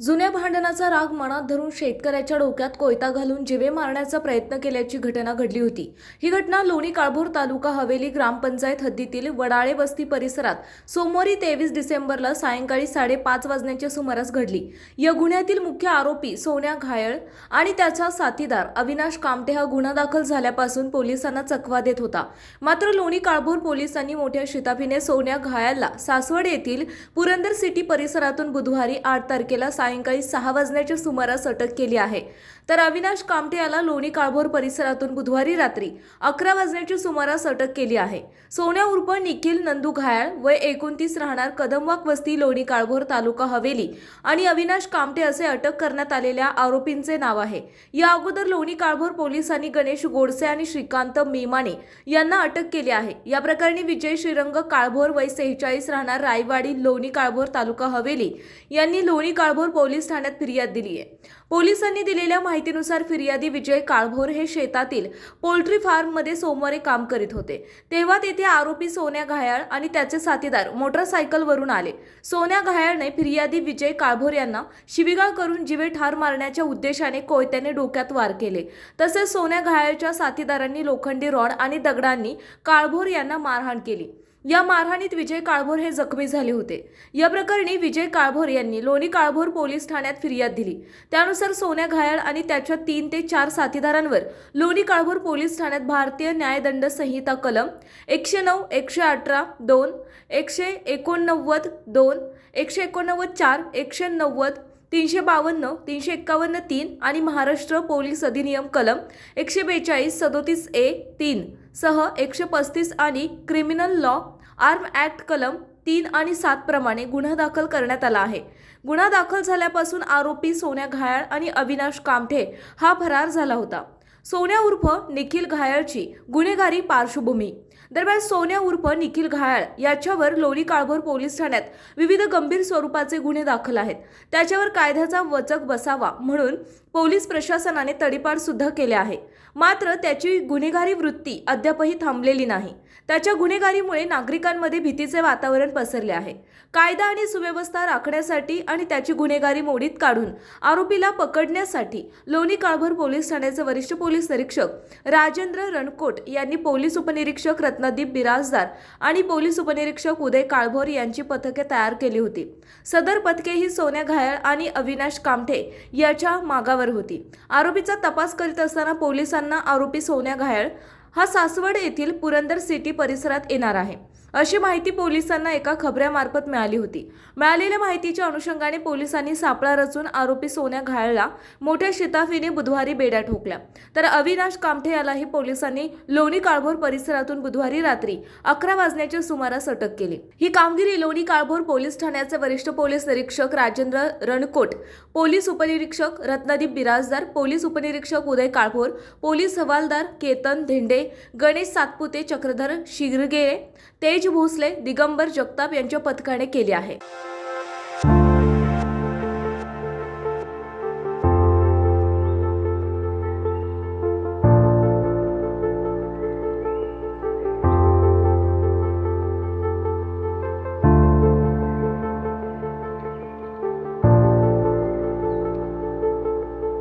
जुन्या भांडणाचा राग मनात धरून शेतकऱ्याच्या डोक्यात कोयता घालून जिवे मारण्याचा प्रयत्न केल्याची घटना घडली होती. ही घटना लोणी काळभोर तालुका हवेली ग्रामपंचायत हद्दीतील वडाळे वस्ती परिसरात सोमवारी तेवीस डिसेंबरला सायंकाळी साडेपाच वाजण्याच्या सुमारास घडली. या गुन्ह्यातील मुख्य आरोपी सोन्या घायळ आणि त्याचा साथीदार अविनाश कामटे हा गुन्हा दाखल झाल्यापासून पोलिसांना चकवा देत होता. मात्र लोणी काळभोर पोलिसांनी मोठ्या शिताफीने सोन्या घायळला सासवड येथील पुरंदर सिटी परिसरातून बुधवारी आठ तारखेला सायंकाळी सहा वाजण्याच्या सुमारास अटक केली आहे. तर अविनाश कामटे याला लोणी काळभोर परिसरातून बुधवारी रात्री अकरा वाजण्याच्या सुमारास अटक केली आहे. सोन्या उर्फ निखिल नंदू घायाळ वय एकोणतीस राहणार कदमवाक वस्ती लोणी काळभोर तालुका हवेली आणि अविनाश कामटे असे अटक करण्यात आलेल्या आरोपींचे नाव आहे. या अगोदर लोणी काळभोर पोलिसांनी गणेश गोडसे आणि श्रीकांत मेमाने यांना अटक केली आहे. या प्रकरणी विजय श्रीरंग काळभोर वय सेहेचाळीस राहणार रायवाडी लोणी काळभोर तालुका हवेली यांनी लोणी काळभोर पोलीस ठाण्यात फिर्याद दिली आहे पोलिसांनी दिलेल्या माहितीनुसार फिर्यादी विजय काळभोर हे शेतातील पोल्ट्री फार्ममध्ये सोमवारी काम करीत होते. तेव्हा तेथे आरोपी सोन्या घायाळ आणि त्याचे साथीदार मोटरसायकलवरून आले. सोन्या घायाळने फिर्यादी विजय काळभोर यांना शिवीगाळ करून जिवे ठार मारण्याच्या उद्देशाने कोयत्याने डोक्यात वार केले. तसेच सोन्या घायाळच्या साथीदारांनी लोखंडी रॉड आणि दगडांनी काळभोर यांना मारहाण केली. या मारहाणीत विजय काळभोर हे जखमी झाले होते. या प्रकरणी विजय काळभोर यांनी लोणी काळभोर पोलीस ठाण्यात फिर्याद दिली. त्यानुसार सोन्या घायाळ आणि त्याच्या तीन ते चार साथीदारांवर लोणी काळभोर पोलीस ठाण्यात भारतीय न्यायदंड संहिता कलम एकशे नऊ एकशे अठरा दोन एकशे एकोणनव्वद दोन एकशे एकोणनव्वद चार एकशे नव्वद तीनशे बावन्न तीनशे एक्कावन्न तीन आणि महाराष्ट्र पोलीस अधिनियम कलम एकशे बेचाळीस सदोतीस ए तीन सह एकशे पस्तीस आणि क्रिमिनल लॉ आर्म ॲक्ट कलम तीन आणि सात प्रमाणे गुन्हा दाखल करण्यात आला आहे. गुन्हा दाखल झाल्यापासून आरोपी सोन्या घायाळ आणि अविनाश कामठे हा फरार झाला होता. सोन्या उर्फ निखिल घायाळची गुन्हेगारी पार्श्वभूमी. दरम्यान सोन्या उर्फ निखिल घायाळ याच्यावर लोणी काळभोर पोलीस ठाण्यात विविध गंभीर स्वरूपाचे गुन्हे दाखल आहेत. त्याच्यावर कायद्याचा वचक बसावा म्हणून पोलीस प्रशासनाने तडीपार सुद्धा केले आहे. मात्र त्याची गुन्हेगारी वृत्ती अद्यापही थांबलेली नाही. त्याच्या गुन्हेगारीमुळे नागरिकांमध्ये भीतीचे वातावरण पसरले आहे. कायदा आणि सुव्यवस्था राखण्यासाठी आणि त्याची गुन्हेगारी मोडीत काढून आरोपीला पकडण्यासाठी लोणी काळभोर पोलीस ठाण्याचे वरिष्ठ पोलीस निरीक्षक राजेंद्र रणकोट यांनी पोलीस उपनिरीक्षक रत्नदीप बिराजदार आणि पोलीस उपनिरीक्षक उदय काळभोर यांची पथके तयार केली होती. सदर पथके ही सोन्या घायाळ आणि अविनाश कामठे याच्या मागावर होती. आरोपीचा तपास करीत असताना पोलिसांना आरोपी सोन्या घायाळ हा सासवड येथील पुरंदर सिटी परिसरात येणार आहे. अशी माहिती पोलिसांना एका खबऱ्यामार्फत मिळाली होती. मिळालेल्या माहितीच्या अनुषंगाने पोलिसांनी सापळा रचून आरोपी सोन्या घायळला. मोठ्या शिताफीने बुधवारी बेड्या ठोकल्या. तर अविनाश कामठे यालाही पोलिसांनी लोणी काळभोर परिसरातून बुधवारी रात्री अकरा वाजण्याच्या सुमारास अटक केली. ही कामगिरी लोणी काळभोर पोलीस ठाण्याचे वरिष्ठ पोलीस निरीक्षक राजेंद्र रणकोट पोलीस उपनिरीक्षक रत्नदीप बिराजदार पोलीस उपनिरीक्षक उदय काळभोर पोलीस हवालदार केतन धेंडे गणेश सातपुते चक्रधर शिरगेरे तेज भोसले दिगंबर जगताप यांच्या पथकाने केले आहे.